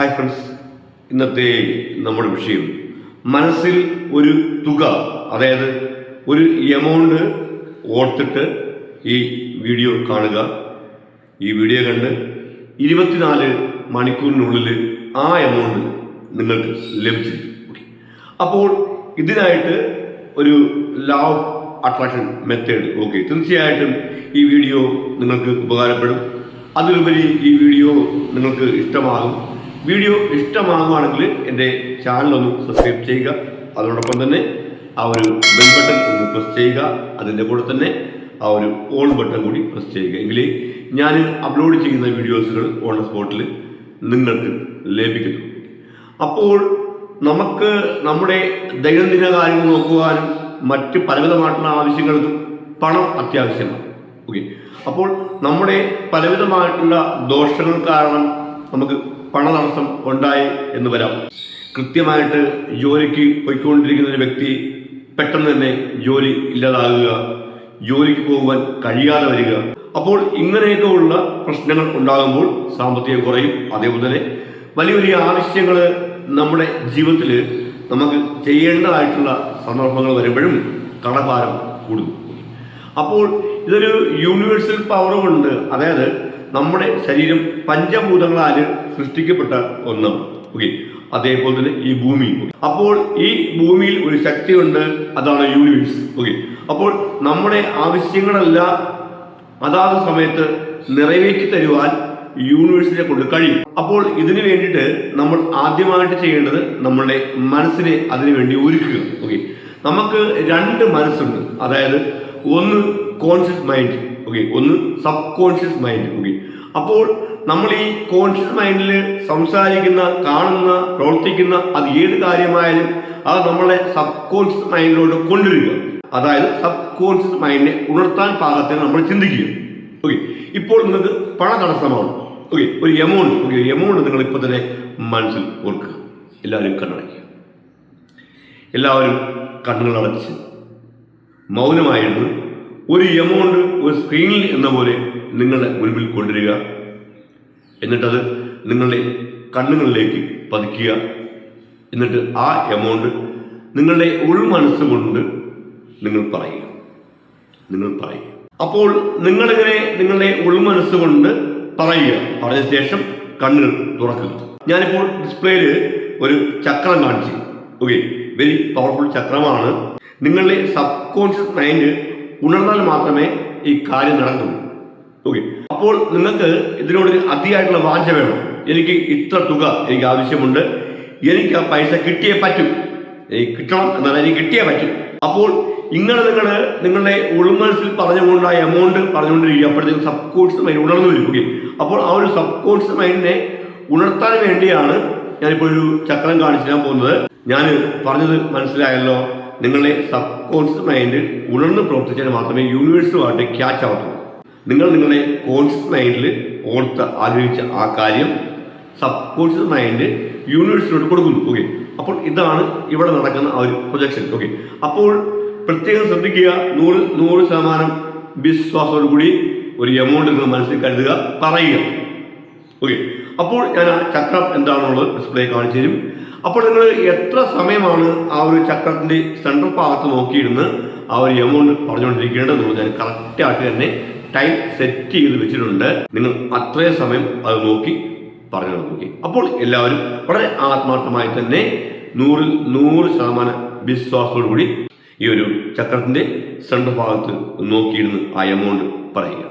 Hi friends ഇന്നത്തെ നമ്മുടെ വിഷയം മനസ്സിൽ ഒരു തുക അതായത് ഒരു എമൗണ്ട് ഓർത്തിട്ട് ഈ വീഡിയോ കാണുക. ഈ വീഡിയോ കണ്ട് ഇരുപത്തിനാല് മണിക്കൂറിനുള്ളിൽ ആ എമൗണ്ട് നിങ്ങൾക്ക് ലഭിച്ചിരിക്കും. അപ്പോൾ ഇതിനായിട്ട് ഒരു ലവ് അട്രാക്ഷൻ മെത്തേഡ് ഓക്കെ തീർച്ചയായിട്ടും ഈ വീഡിയോ നിങ്ങൾക്ക് ഉപകാരപ്പെടും. അതിലുപരി ഈ വീഡിയോ നിങ്ങൾക്ക് ഇഷ്ടമാകും. വീഡിയോ ഇഷ്ടമാകുകയാണെങ്കിൽ എന്റെ ചാനൽ ഒന്ന് സബ്സ്ക്രൈബ് ചെയ്യുക. അതോടൊപ്പം തന്നെ ആ ഒരു ബെൽ ബട്ടൺ ഒന്ന് പ്രസ് ചെയ്യുക. അതിന്റെ കൂടെ തന്നെ ആ ഒരു ഓൺ ബട്ടൺ കൂടി പ്രസ് ചെയ്യുക. എങ്കിൽ ഞാൻ അപ്ലോഡ് ചെയ്യുന്ന വീഡിയോസുകൾ ഓൺ സ്പോട്ടിൽ നിങ്ങൾക്ക് ലഭിക്കുന്നു. അപ്പോൾ നമുക്ക് നമ്മുടെ ദൈനംദിന കാര്യങ്ങൾ നോക്കുവാനും മറ്റ് പലവിധമായിട്ടുള്ള ആവശ്യങ്ങൾക്കും പണം അത്യാവശ്യമാണ്. ഓക്കെ അപ്പോൾ നമ്മുടെ പലവിധമായിട്ടുള്ള ദോഷങ്ങൾ കാരണം നമുക്ക് പണതടസ്സം ഉണ്ടായി എന്ന് വരാം. കൃത്യമായിട്ട് ജോലിക്ക് പോയിക്കൊണ്ടിരിക്കുന്ന ഒരു വ്യക്തി പെട്ടെന്ന് തന്നെ ജോലി ഇല്ലാതാകുക ജോലിക്ക് പോകുവാൻ കഴിയാതെ വരിക. അപ്പോൾ ഇങ്ങനെയൊക്കെ ഉള്ള പ്രശ്നങ്ങൾ ഉണ്ടാകുമ്പോൾ സാമ്പത്തികം കുറയും. അതേപോലെ തന്നെ വലിയ വലിയ ആവശ്യങ്ങൾ നമ്മുടെ ജീവിതത്തിൽ നമുക്ക് ചെയ്യേണ്ടതായിട്ടുള്ള സന്ദർഭങ്ങൾ വരുമ്പോഴും കടഭാരം കൂടും. അപ്പോൾ ഇതൊരു യൂണിവേഴ്സൽ പവർ കൊണ്ട് അതായത് നമ്മുടെ ശരീരം പഞ്ചഭൂതങ്ങളാൽ സൃഷ്ടിക്കപ്പെട്ട ഒന്ന്. ഓക്കെ അതേപോലെ തന്നെ ഈ ഭൂമി അപ്പോൾ ഈ ഭൂമിയിൽ ഒരു ശക്തിയുണ്ട്. അതാണ് യൂണിവേഴ്സ് ഓക്കെ അപ്പോൾ നമ്മുടെ ആവശ്യങ്ങളെല്ലാം അതാത് സമയത്ത് നിറവേറ്റി തരുവാൻ യൂണിവേഴ്സിനെ കൊണ്ട് കഴിയും. അപ്പോൾ ഇതിനു വേണ്ടിയിട്ട് നമ്മൾ ആദ്യമായിട്ട് ചെയ്യേണ്ടത് നമ്മളുടെ മനസ്സിനെ അതിനു വേണ്ടി ഒരുക്കുക. ഓക്കെ നമുക്ക് രണ്ട് മനസ്സുണ്ട്. അതായത് ഒന്ന് കോൺഷ്യസ് മൈൻഡ് ഓക്കെ ഒന്ന് സബ് കോൺഷ്യസ് മൈൻഡ് ഓക്കെ അപ്പോൾ നമ്മൾ ഈ കോൺഷ്യസ് മൈൻഡിൽ സംസാരിക്കുന്ന കാണുന്ന പ്രവർത്തിക്കുന്ന അത് ഏത് കാര്യമായാലും അത് നമ്മളെ സബ് കോൺഷ്യസ് മൈൻഡിലോട്ട് കൊണ്ടുവരിക. അതായത് സബ് കോൺഷ്യസ് മൈൻഡിനെ ഉണർത്താൻ പാകത്തിന് നമ്മൾ ചിന്തിക്കുക. ഓക്കെ ഇപ്പോൾ നിങ്ങൾക്ക് പണ തടസ്സമാണ്. ഓക്കെ ഒരു എമൗണ്ട് ഓക്കെ ഒരു എമൗണ്ട് നിങ്ങൾ ഇപ്പോൾ തന്നെ മനസ്സിൽ ഓർക്കുക. എല്ലാവരും കണ്ണടയ്ക്കുക. എല്ലാവരും കണ്ണുകളടച്ച് മൗനമായിരുന്നു. ഒരു എമൗണ്ട് ഒരു സ്ക്രീനിൽ എന്ന പോലെ നിങ്ങളുടെ മുൻപിൽ കൊണ്ടുവരിക. എന്നിട്ടത് നിങ്ങളുടെ കണ്ണുകളിലേക്ക് പതിക്കുക. എന്നിട്ട് ആ എമൗണ്ട് നിങ്ങളുടെ ഉൾമനസ്സുകൊണ്ട് നിങ്ങൾ പറയുക. നിങ്ങൾ പറയുക. അപ്പോൾ നിങ്ങളിങ്ങനെ നിങ്ങളുടെ ഉൾമനസ്സുകൊണ്ട് പറയുക. പറഞ്ഞ ശേഷം കണ്ണുകൾ തുറക്കുക. ഞാനിപ്പോൾ ഡിസ്പ്ലേയിൽ ഒരു ചക്രം കാണിച്ചു. ഓക്കെ വെരി പവർഫുൾ ചക്രമാണ്. നിങ്ങളുടെ സബ് കോൺഷ്യസ് മൈൻഡ് ഉണർന്നാൽ മാത്രമേ ഈ കാര്യം നടക്കൂ. ഓക്കെ അപ്പോൾ നിങ്ങൾക്ക് ഇതിനോട് അതിയായിട്ടുള്ള വാഞ്ച വേണം. എനിക്ക് ഇത്ര തുക എനിക്ക് ആവശ്യമുണ്ട്. എനിക്ക് ആ പൈസ കിട്ടിയേ പറ്റൂ. എനിക്ക് കിട്ടണം എന്നാൽ എനിക്ക് കിട്ടിയേ പറ്റൂ. അപ്പോൾ ഇങ്ങനെ നിങ്ങൾ നിങ്ങളുടെ ഉൾമനസ്സിൽ പറഞ്ഞുകൊണ്ട് എമൗണ്ട് പറഞ്ഞുകൊണ്ടിരിക്കുക. അപ്പോഴത്തേക്കും സബ് കോൺഷ്യസ് മൈൻഡ് ഉണർന്നു വരും. ഓക്കെ അപ്പോൾ ആ ഒരു സബ് കോൺഷ്യസ് മൈൻഡിനെ ഉണർത്താൻ വേണ്ടിയാണ് ഞാനിപ്പോൾ ഒരു ചക്രം കാണിച്ചു തരാൻ പോകുന്നത്. ഞാൻ പറഞ്ഞത് മനസ്സിലായല്ലോ. നിങ്ങളുടെ സബ് കോൺഷ്യസ് മൈൻഡ് ഉണർന്ന് പ്രവർത്തിച്ചാൽ മാത്രമേ യൂണിവേഴ്സുമായിട്ട് ക്യാച്ച് ആവത്തുള്ളൂ. നിങ്ങൾ നിങ്ങളുടെ കോൺഷ്യസ് മൈൻഡിൽ ഓർത്ത് ആഗ്രഹിച്ച ആ കാര്യം സബ് കോൺഷ്യസ് മൈൻഡ് യൂണിവേഴ്സിനോട് കൊടുക്കുന്നു. ഓക്കെ അപ്പോൾ ഇതാണ് ഇവിടെ നടക്കുന്ന ആ ഒരു പ്രൊജക്ഷൻ ഓക്കെ അപ്പോൾ പ്രത്യേകം ശ്രദ്ധിക്കുക. നൂറ് നൂറ് ശതമാനം വിശ്വാസത്തോടുകൂടി ഒരു എമൗണ്ട് നിങ്ങൾ മനസ്സിൽ കരുതുക. പറയുക. ഓക്കെ അപ്പോൾ ഞാൻ ആ ചക്രം എന്താണെന്നുള്ളത് ഡിസ്പ്ലേ കാണിച്ചു തരും അപ്പോൾ നിങ്ങൾ എത്ര സമയമാണ് ആ ഒരു ചക്രത്തിന്റെ സെൻട്രൽ ഭാഗത്ത് നോക്കിയിരുന്ന് ആ ഒരു എമൗണ്ട് പറഞ്ഞുകൊണ്ടിരിക്കേണ്ടതെന്ന് ഞാൻ കറക്റ്റായിട്ട് തന്നെ ടൈം സെറ്റ് ചെയ്ത് വെച്ചിട്ടുണ്ട്. നിങ്ങൾ അത്രയും സമയം അത് നോക്കി പറഞ്ഞു നോക്കി അപ്പോൾ എല്ലാവരും വളരെ ആത്മാർത്ഥമായി തന്നെ നൂറിൽ നൂറ് ശതമാനം വിശ്വാസത്തോടു കൂടി ഈ ഒരു ചക്രത്തിന്റെ സെൻട്രൽ ഭാഗത്ത് നോക്കിയിരുന്ന് ആ എമൗണ്ട് പറയുക.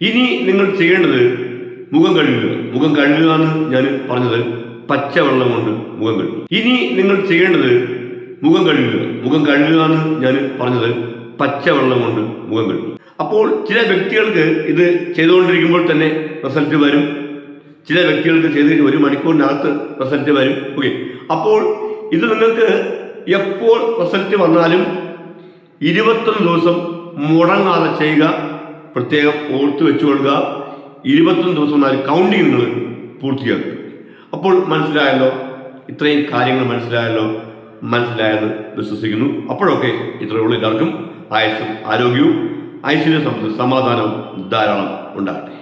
ഇനി നിങ്ങൾ ചെയ്യേണ്ടത് മുഖം കഴുകുക. മുഖം കഴുകുക എന്ന് ഞാൻ പറഞ്ഞത്. പച്ചവെള്ളം കൊണ്ട് മുഖം കഴുകുക. ഇനി നിങ്ങൾ ചെയ്യേണ്ടത് മുഖം കഴുകുക. മുഖം കഴുകുക എന്ന് ഞാൻ പറഞ്ഞത്. പച്ചവെള്ളം കൊണ്ട് മുഖം കഴുകുക. അപ്പോൾ ചില വ്യക്തികൾക്ക് ഇത് ചെയ്തുകൊണ്ടിരിക്കുമ്പോൾ തന്നെ റിസൾട്ട് വരും. ചില വ്യക്തികൾക്ക് ചെയ്ത് ഒരു മണിക്കൂറിനകത്ത് റിസൾട്ട് വരും. ഓക്കെ. അപ്പോൾ ഇത് നിങ്ങൾക്ക് എപ്പോൾ റിസൾട്ട് വന്നാലും ഇരുപത്തൊന്ന് ദിവസം മുടങ്ങാതെ ചെയ്യുക. പ്രത്യേകം ഓർത്ത് വെച്ചുകൊള്ളുക. ഇരുപത്തൊന്ന് ദിവസം നാല് കൗണ്ടിങ് നിങ്ങൾ പൂർത്തിയാക്കുക. അപ്പോൾ മനസ്സിലായല്ലോ? ഇത്രയും കാര്യങ്ങൾ മനസ്സിലായല്ലോ? മനസ്സിലായെന്ന് വിശ്വസിക്കുന്നു. അപ്പോഴൊക്കെ ഇത്രയുള്ള എല്ലാവർക്കും. ആയുസ്സും ആരോഗ്യവും ഐശ്വര്യ സമ്പത്ത് സമാധാനവും ധാരാളം ഉണ്ടാകട്ടെ.